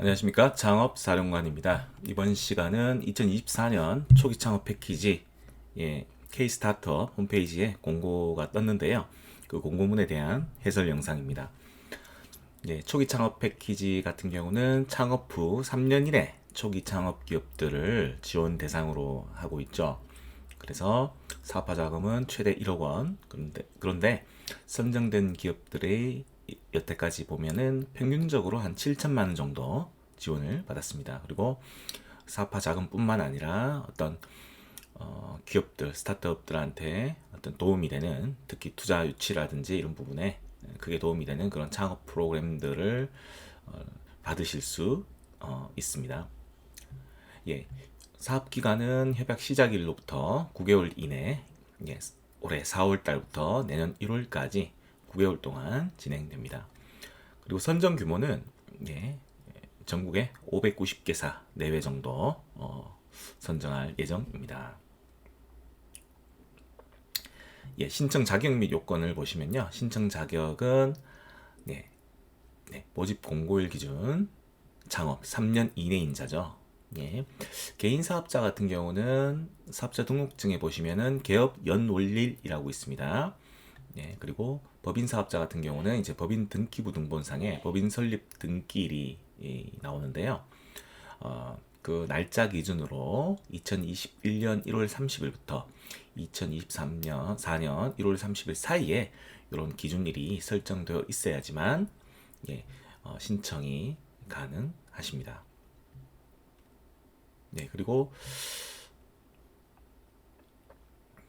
안녕하십니까 창업사령관입니다. 이번 시간은 2024년 초기 창업 패키지 예, K-스타트업 홈페이지에 공고가 떴는데요. 그 공고문에 대한 해설 영상입니다. 예, 초기 창업 패키지 같은 경우는 창업 후 3년 이내 초기 창업 기업들을 지원 대상으로 하고 있죠. 그래서 사업화 자금은 최대 1억 원. 그런데, 그런데 선정된 기업들의 여태까지 보면은 평균적으로 한 7천만 원 정도 지원을 받았습니다. 그리고 사업화 자금뿐만 아니라 어떤 어, 기업들, 스타트업들한테 어떤 도움이 되는 특히 투자 유치라든지 이런 부분에 그게 도움이 되는 그런 창업 프로그램들을 어, 받으실 수 어, 있습니다. 예, 사업 기간은 협약 시작일로부터 9개월 이내, 예, 올해 4월 달부터 내년 1월까지 9개월 동안 진행됩니다. 그리고 선정 규모는 예, 전국에 590개사 내외 정도 어, 선정할 예정입니다. 예, 신청 자격 및 요건을 보시면요. 신청 자격은 네, 네, 모집 공고일 기준 창업 3년 이내 인자죠. 예. 개인 사업자 같은 경우는 사업자 등록증에 보시면은 개업 연월일이라고 있습니다. 예, 그리고 법인 사업자 같은 경우는 이제 법인 등기부 등본상에 법인 설립 등기일이 나오는데요. 어, 그 날짜 기준으로 2021년 1월 30일부터 2023년 4년 1월 30일 사이에 이런 기준일이 설정되어 있어야지만 예, 어, 신청이 가능하십니다. 네, 그리고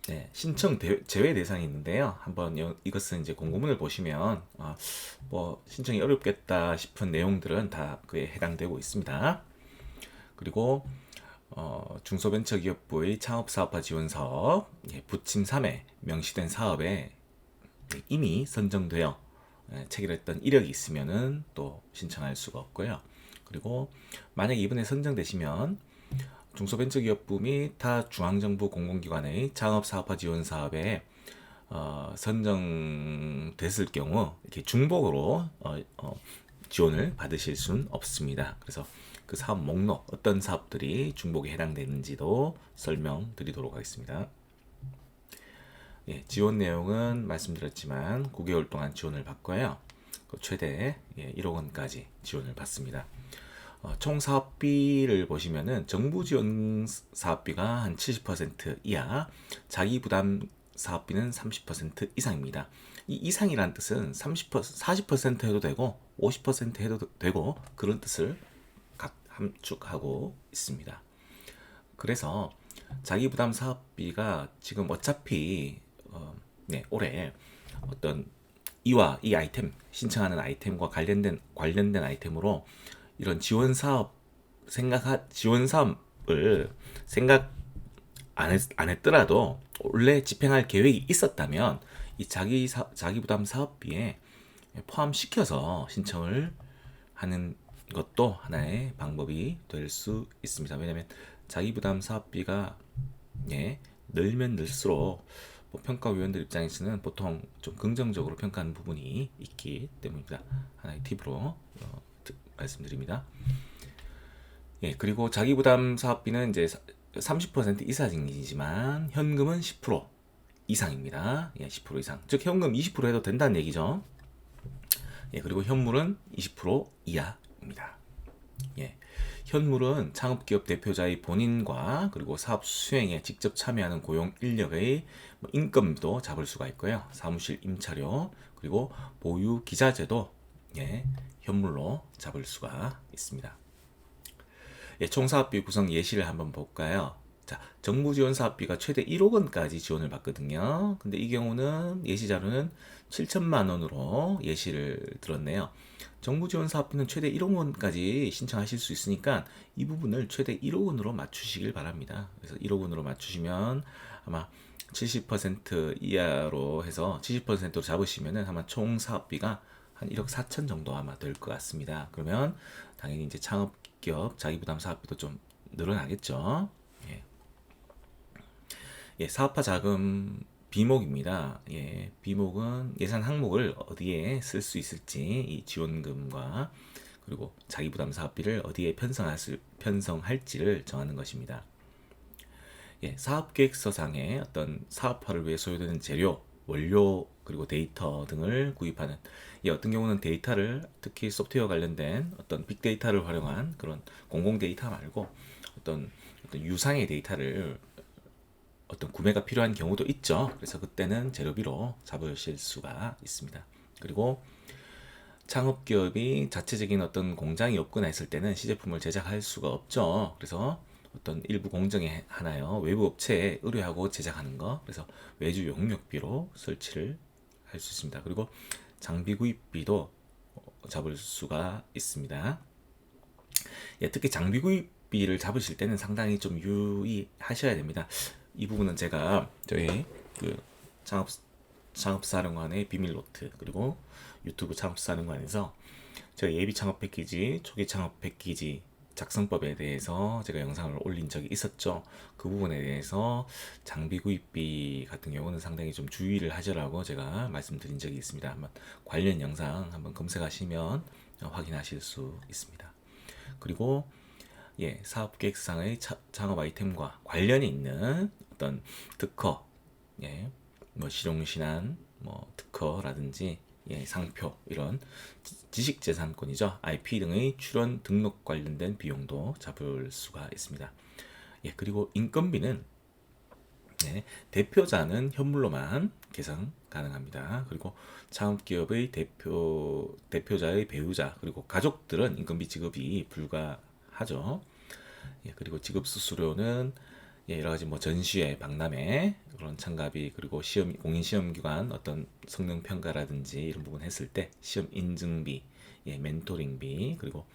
네, 신청 대, 제외 대상이 있는데요. 한번 여, 이것은 이제 공고문을 보시면 어, 뭐 신청이 어렵겠다 싶은 내용들은 다 그에 해당되고 있습니다. 그리고 어, 중소벤처기업부의 창업사업화 지원 사업 예, 부침 3에 명시된 사업에 이미 선정되어 예, 체결했던 이력이 있으면은 또 신청할 수가 없고요. 그리고 만약 이번에 선정되시면 중소벤처기업부 및타 중앙정부 공공기관의 창업사업화 지원 사업에 어, 선정됐을 경우 이렇게 중복으로 어, 어, 지원을 받으실 수는 없습니다. 그래서 그 사업 목록 어떤 사업들이 중복에 해당되는지도 설명드리도록 하겠습니다. 예, 지원 내용은 말씀드렸지만 9개월 동안 지원을 받고요. 그 최대 예, 1억 원까지 지원을 받습니다. 어, 총 사업비를 보시면은 정부 지원 사업비가 한 70% 이하, 자기 부담 사업비는 30% 이상입니다. 이 이상이란 뜻은 30% 40% 해도 되고 50% 해도 되고 그런 뜻을 함축하고 있습니다. 그래서 자기 부담 사업비가 지금 어차피 어, 네, 올해 어떤 이와 이 아이템 신청하는 아이템과 관련된 관련된 아이템으로 이런 지원 사업 생각 지원 사업을 생각 안, 했, 안 했더라도 원래 집행할 계획이 있었다면 이 자기 사, 자기 부담 사업비에 포함시켜서 신청을 하는 것도 하나의 방법이 될 수 있습니다. 왜냐하면 자기 부담 사업비가 예, 늘면 늘수록 뭐 평가위원들 입장에서는 보통 좀 긍정적으로 평가하는 부분이 있기 때문입니다. 하나의 팁으로 어, 말씀드립니다. 예, 그리고 자기 부담 사업비는 이제 30% 이상이지만 현금은 10% 이상입니다. 예, 10% 이상. 즉 현금 20% 해도 된다는 얘기죠. 예, 그리고 현물은 20% 이하입니다. 예. 현물은 창업기업 대표자의 본인과 그리고 사업 수행에 직접 참여하는 고용 인력의 뭐 인건비도 잡을 수가 있고요. 사무실 임차료 그리고 보유 기자재도 예, 현물로 잡을 수가 있습니다. 예, 총사업비 구성 예시를 한번 볼까요? 자, 정부 지원 사업비가 최대 1억 원까지 지원을 받거든요. 근데 이 경우는 예시 자료는 7천만 원으로 예시를 들었네요. 정부 지원 사업비는 최대 1억 원까지 신청하실 수 있으니까 이 부분을 최대 1억 원으로 맞추시길 바랍니다. 그래서 1억 원으로 맞추시면 아마 70% 이하로 해서 70%로 잡으시면은 아마 총 사업비가 한 1억 4천 정도 아마 될 것 같습니다. 그러면 당연히 이제 창업기업 자기부담 사업비도 좀 늘어나겠죠. 예. 예, 사업화 자금 비목입니다. 예, 비목은 예산 항목을 어디에 쓸 수 있을지 이 지원금과 그리고 자기 부담 사업비를 어디에 편성할 수, 편성할지를 정하는 것입니다. 예, 사업 계획서상에 어떤 사업화를 위해 소요되는 재료, 원료 그리고 데이터 등을 구입하는 이 어떤 경우는 데이터를 특히 소프트웨어 관련된 어떤 빅데이터를 활용한 그런 공공 데이터 말고 어떤 어떤 유상의 데이터를 어떤 구매가 필요한 경우도 있죠. 그래서 그때는 재료비로 잡으실 수가 있습니다. 그리고 창업 기업이 자체적인 어떤 공장이 없거나 했을 때는 시제품을 제작할 수가 없죠. 그래서 어떤 일부 공정에 하나요 외부 업체에 의뢰하고 제작하는 거 그래서 외주 용역비로 설치를 할 수 있습니다. 그리고 장비 구입비도 잡을 수가 있습니다. 예, 특히 장비 구입비를 잡으실 때는 상당히 좀 유의하셔야 됩니다. 이 부분은 제가 저희 그 창업 창업사령관의 비밀 노트 그리고 유튜브 창업사령관에서 저희 예비 창업 패키지, 초기 창업 패키지 작성법에 대해서 제가 영상을 올린 적이 있었죠. 그 부분에 대해서 장비 구입비 같은 경우는 상당히 좀 주의를 하시라고 제가 말씀드린 적이 있습니다. 한번 관련 영상 한번 검색하시면 확인하실 수 있습니다. 그리고 예, 사업 계획상의 차, 창업 아이템과 관련이 있는 어떤 특허, 예, 뭐 실용 신안, 뭐 특허라든지 예, 상표 이런 지식재산권이죠. IP 등의 출원 등록 관련된 비용도 잡을 수가 있습니다. 예, 그리고 인건비는 네, 대표자는 현물로만 계산 가능합니다. 그리고 창업기업의 대표 대표자의 배우자 그리고 가족들은 인건비 지급이 불가하죠. 예, 그리고 지급 수수료는 예, 여러 가지 뭐 전시회, 박람회 그런 참가비 그리고 시험 공인 시험 기관 어떤 성능 평가라든지 이런 부분 했을 때 시험 인증비, 예, 멘토링비 그리고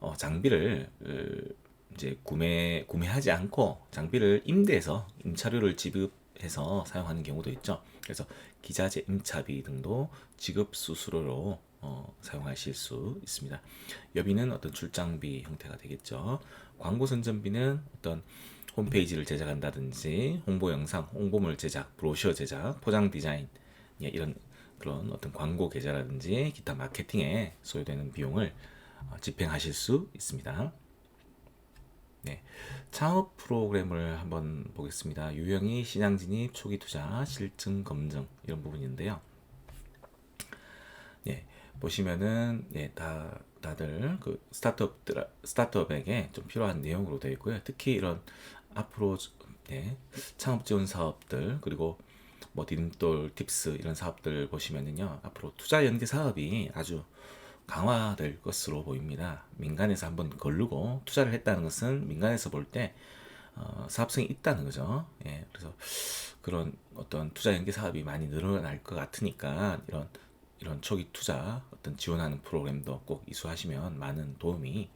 어, 장비를 으, 이제 구매 구매하지 않고 장비를 임대해서 임차료를 지급해서 사용하는 경우도 있죠. 그래서 기자재 임차비 등도 지급 수수료로 어, 사용하실 수 있습니다. 여비는 어떤 출장비 형태가 되겠죠. 광고 선전비는 어떤 홈페이지를 제작한다든지 홍보 영상, 홍보물 제작, 브로셔 제작, 포장 디자인 예, 이런 그런 어떤 광고 계좌라든지 기타 마케팅에 소요되는 비용을 어, 집행하실 수 있습니다. 네, 창업 프로그램을 한번 보겠습니다. 유형이 시장 진입, 초기 투자, 실증 검증 이런 부분인데요. 네, 보시면은 예, 다 다들 그 스타트업 스타트업에게 좀 필요한 내용으로 되어 있고요. 특히 이런 앞으로 네, 창업 지원 사업들 그리고 뭐 디딤돌 팁스 이런 사업들 보시면은요 앞으로 투자 연계 사업이 아주 강화될 것으로 보입니다. 민간에서 한번 걸르고 투자를 했다는 것은 민간에서 볼때 어, 사업성이 있다는 거죠. 예, 그래서 그런 어떤 투자 연계 사업이 많이 늘어날 것 같으니까 이런 이런 초기 투자 어떤 지원하는 프로그램도 꼭 이수하시면 많은 도움이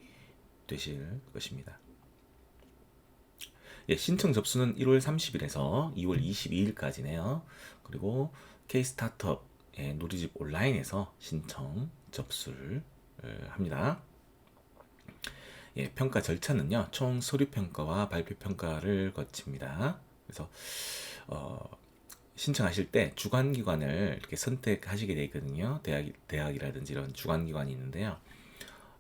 되실 것입니다. 예, 신청 접수는 1월 30일에서 2월 22일까지네요. 그리고 K-스타트업 예, 누리집 온라인에서 신청 접수를 합니다. 예, 평가 절차는요, 총 서류 평가와 발표 평가를 거칩니다. 그래서 어, 신청하실 때 주관 기관을 이렇게 선택하시게 되어 있거든요. 대학 대학이라든지 이런 주관 기관이 있는데요.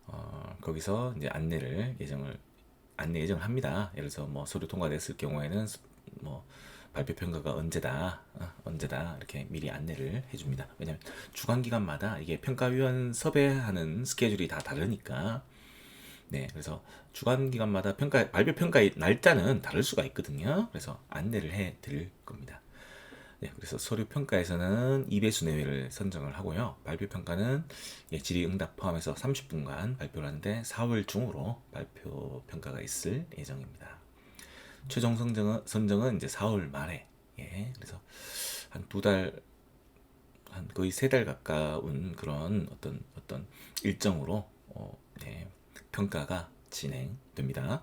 어, 거기서 이제 안내를 예정을 안내 예정을 합니다. 예를 들어서 뭐 서류 통과됐을 경우에는 뭐 발표 평가가 언제다, 어, 언제다 이렇게 미리 안내를 해줍니다. 왜냐하면 주관 기관마다 이게 평가위원 섭외하는 스케줄이 다 다르니까. 네, 그래서 주관 기관마다 평가 발표 평가의 날짜는 다를 수가 있거든요. 그래서 안내를 해 드릴 겁니다. 네, 그래서 서류 평가에서는 2배수 내외를 선정을 하고요. 발표 평가는 예, 질의 응답 포함해서 30분간 발표를 하는데 4월 중으로 발표 평가가 있을 예정입니다. 최종 선정은, 선정은 이제 4월 말에 예, 그래서 한 두 달, 한 거의 세 달 가까운 그런 어떤 어떤 일정으로 어, 네, 평가가 진행됩니다.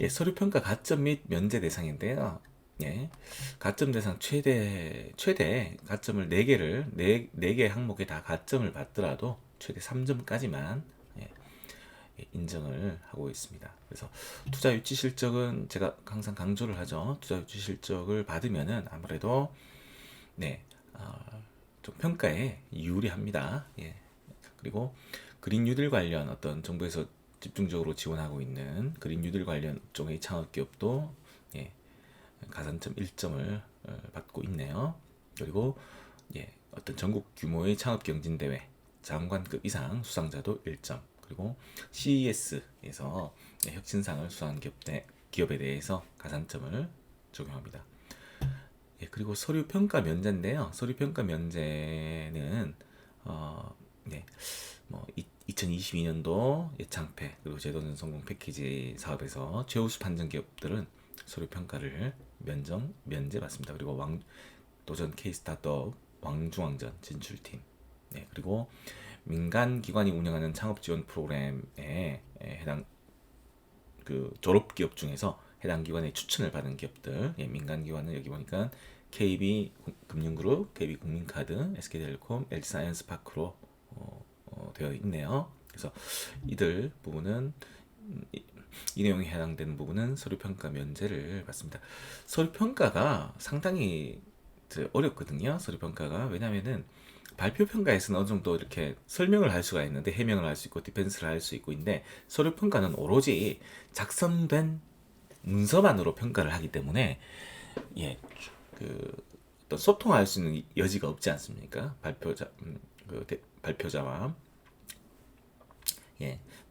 예, 서류 평가 가점 및 면제 대상인데요. 예. 가점 대상 최대 최대 가점을 4개를 4, 4개 항목에 다 가점을 받더라도 최대 3점까지만 예, 예, 인정을 하고 있습니다. 그래서 투자 유치 실적은 제가 항상 강조를 하죠. 투자 유치 실적을 받으면은 아무래도 네, 어, 좀 평가에 유리합니다. 예, 그리고 그린 뉴딜 관련 어떤 정부에서 집중적으로 지원하고 있는 그린 뉴딜 관련 쪽의 창업 기업도 예, 가산점 1점을 어, 받고 있네요. 그리고 예, 어떤 전국 규모의 창업 경진 대회 장관급 이상 수상자도 1점. 그리고 CES에서 예, 혁신상을 수상한 기업 대, 기업에 대해서 가산점을 적용합니다. 예, 그리고 서류 평가 면제인데요. 서류 평가 면제는 어, 네, 뭐 2022년도 예창패 그리고 제도는 성공 패키지 사업에서 최우수 판정 기업들은 서류 평가를 면정 면제 받습니다. 그리고 왕 도전 스타트업 왕중왕전 진출팀 네, 그리고 민간 기관이 운영하는 창업 지원 프로그램에 해당 그 졸업 기업 중에서 해당 기관의 추천을 받은 기업들 예, 민간 기관은 여기 보니까 KB 금융그룹, KB 국민카드, SK텔레콤, LG사이언스파크로 어, 어, 되어 있네요. 그래서 이들 부분은 이, 이 내용에 해당되는 부분은 서류 평가 면제를 받습니다. 서류 평가가 상당히 어렵거든요. 서류 평가가 왜냐하면은 발표 평가에서는 어느 정도 이렇게 설명을 할 수가 있는데 해명을 할 수 있고 디펜스를 할 수 있고 있는데 서류 평가는 오로지 작성된 문서만으로 평가를 하기 때문에 예, 그 어떤 소통할 수 있는 여지가 없지 않습니까? 발표자 음, 그 대, 발표자와 예, 그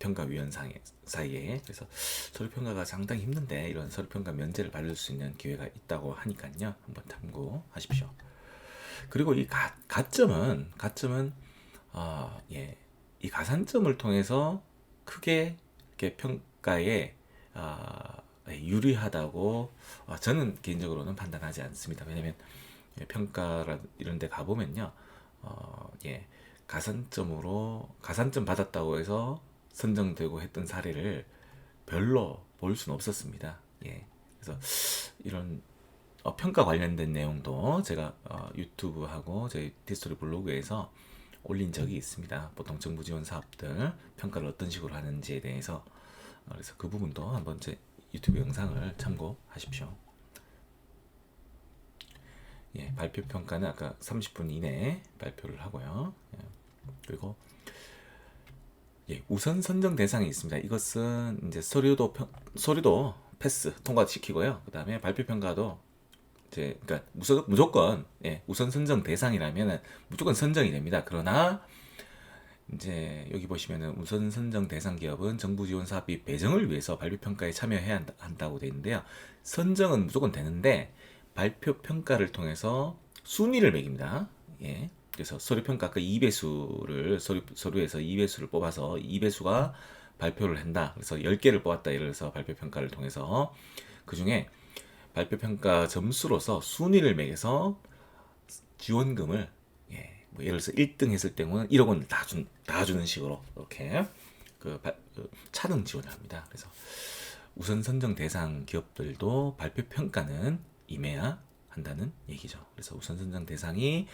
평가위원 사이에 그래서 서류 평가가 상당히 힘든데 이런 서류 평가 면제를 받을 수 있는 기회가 있다고 하니까요 한번 참고하십시오. 그리고 이 가, 가점은 가점은 어, 예, 이 가산점을 통해서 크게 이렇게 평가에 아, 예, 유리하다고 아, 저는 개인적으로는 판단하지 않습니다. 왜냐하면 평가라 이런 데 가보면요. 어, 예, 가산점으로 가산점 받았다고 해서 선정되고 했던 사례를 별로 볼 수는 없었습니다. 예. 그래서 이런 어, 평가 관련된 내용도 제가 어, 유튜브하고 저희 디스토리 블로그에서 올린 적이 있습니다. 보통 정부 지원 사업들 평가를 어떤 식으로 하는지에 대해서 어, 그래서 그 부분도 한번 제 유튜브 영상을 참고하십시오. 예, 발표 평가는 아까 30분 이내에 발표를 하고요. 예, 그리고 예, 우선 선정 대상이 있습니다. 이것은 이제 서류도 평, 서류도 패스 통과시키고요. 그 다음에 발표 평가도 이제 그러니까 무조건, 무조건 예, 우선 선정 대상이라면 무조건 선정이 됩니다. 그러나 이제 여기 보시면은 우선 선정 대상 기업은 정부 지원 사업비 배정을 위해서 발표 평가에 참여해야 한다고 되어 있는데요. 선정은 무조건 되는데 발표 평가를 통해서 순위를 매깁니다. 예. 그래서 서류 평가 그 2배수를 서류 서류에서 2배수를 뽑아서 2배수가 발표를 한다. 그래서 10개를 뽑았다. 예를 들어서 발표 평가를 통해서 그 중에 발표 평가 점수로서 순위를 매겨서 지원금을 예, 뭐 예를 들어서 1등 했을 때는 1억 원을 다, 준, 다 주는 식으로 이렇게 그, 바, 그 차등 지원을 합니다. 그래서 우선 선정 대상 기업들도 발표 평가는 임해야 한다는 얘기죠. 그래서 우선 선정 대상이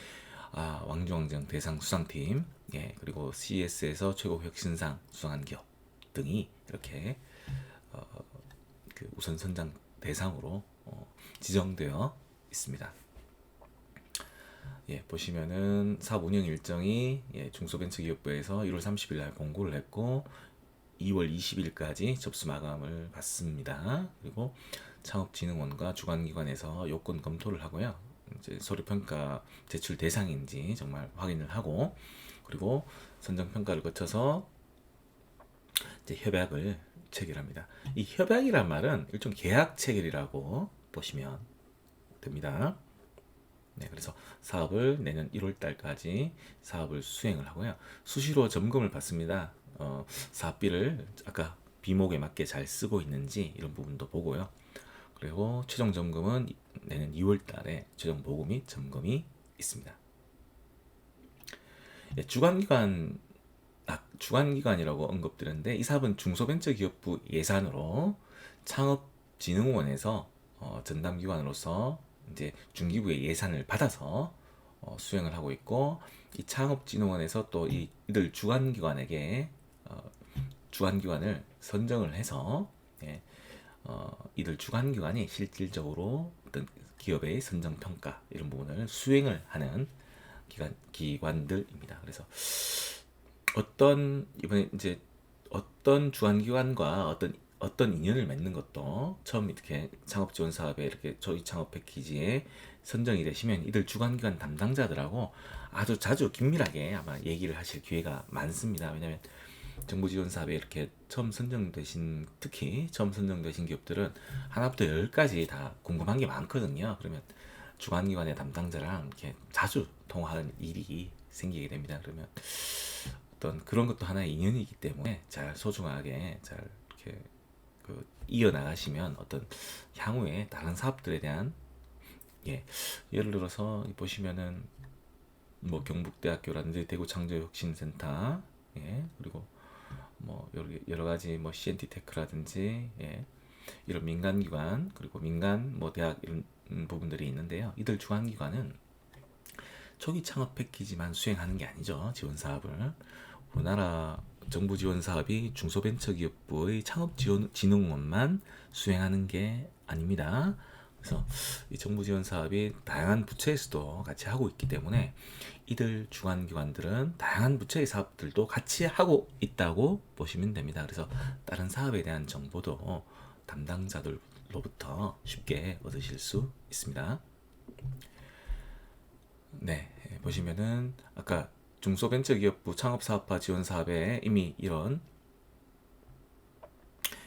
아, 왕중왕정 대상 수상팀, 예, 그리고 CS에서 최고 혁신상 수상한 기업 등이 이렇게 어, 그 우선 선정 대상으로 어, 지정되어 있습니다. 예, 보시면은 사업 운영 일정이 예, 중소벤처기업부에서 1월 30일 날 공고를 했고 2월 20일까지 접수 마감을 받습니다. 그리고 창업진흥원과 주관기관에서 요건 검토를 하고요. 서류 평가 제출 대상인지 정말 확인을 하고 그리고 선정 평가를 거쳐서 이제 협약을 체결합니다. 이 협약이란 말은 일종 계약 체결이라고 보시면 됩니다. 네, 그래서 사업을 내년 1월 달까지 사업을 수행을 하고요. 수시로 점검을 받습니다. 어, 사업비를 아까 비목에 맞게 잘 쓰고 있는지 이런 부분도 보고요. 그리고 최종 점검은 내년 2월 달에 최종 보고 및 점검이 있습니다. 예, 주관기관 아, 주관기관이라고 언급드렸는데 이 사업은 중소벤처기업부 예산으로 창업진흥원에서 어, 전담기관으로서 이제 중기부의 예산을 받아서 어, 수행을 하고 있고 이 창업진흥원에서 또 이, 이들 주관기관에게 어, 주관기관을 선정을 해서 예, 어, 이들 주관기관이 실질적으로 어떤 기업의 선정평가 이런 부분을 수행을 하는 기관 기관들입니다. 그래서 어떤 이번에 이제 어떤 주관기관과 어떤 어떤 인연을 맺는 것도 처음 이렇게 창업 지원 사업에 이렇게 저희 창업 패키지에 선정이 되시면 이들 주관기관 담당자들하고 아주 자주 긴밀하게 아마 얘기를 하실 기회가 많습니다. 왜냐하면 정부 지원 사업에 이렇게 처음 선정되신 특히 처음 선정되신 기업들은 하나부터 열까지 다 궁금한 게 많거든요. 그러면 주관기관의 담당자랑 이렇게 자주 통화하는 일이 생기게 됩니다. 그러면 어떤 그런 것도 하나의 인연이기 때문에 잘 소중하게 잘 이렇게 그 이어 나가시면 어떤 향후에 다른 사업들에 대한 예 예를 들어서 보시면은 뭐 경북대학교라든지 대구창조혁신센터 예 그리고 뭐 여러, 가지 뭐 CNT 테크라든지 예 이런 민간 기관 그리고 민간 뭐 대학 이런 음, 부분들이 있는데요 이들 주관기관은 초기 창업 패키지만 수행하는 게 아니죠 지원 사업을 우리나라 정부 지원 사업이 중소벤처기업부의 창업지원진흥원만 수행하는 게 아닙니다. 그래서 이 정부 지원 사업이 다양한 부처에서도 같이 하고 있기 때문에 이들 주관 기관들은 다양한 부처의 사업들도 같이 하고 있다고 보시면 됩니다. 그래서 다른 사업에 대한 정보도 담당자들로부터 쉽게 얻으실 수 있습니다. 네, 보시면은 아까 중소벤처기업부 창업사업화 지원 사업에 이미 이런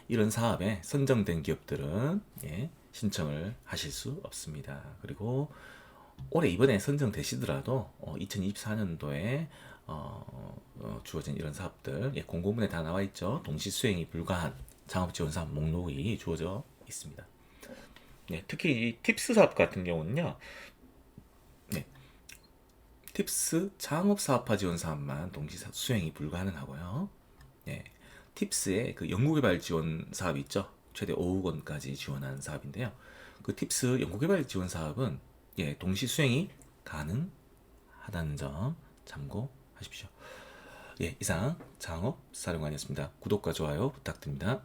이런 사업에 선정된 기업들은 예, 신청을 하실 수 없습니다. 그리고 올해 이번에 선정되시더라도 어, 2024년도에 어, 어, 주어진 이런 사업들 예, 공고문에 다 나와 있죠. 동시 수행이 불가한 창업 지원 사업 목록이 주어져 있습니다. 네, 특히 이 팁스 사업 같은 경우는요. 네, 팁스 창업 사업화 지원 사업만 동시 사- 수행이 불가능하고요. 네, 팁스의 그 연구개발 지원 사업 있죠. 최대 5억 원까지 지원하는 사업인데요. 그 팁스 연구개발 지원 사업은 예, 동시 수행이 가능하다는 점 참고하십시오. 예, 이상 창업 사령관이었습니다. 구독과 좋아요 부탁드립니다.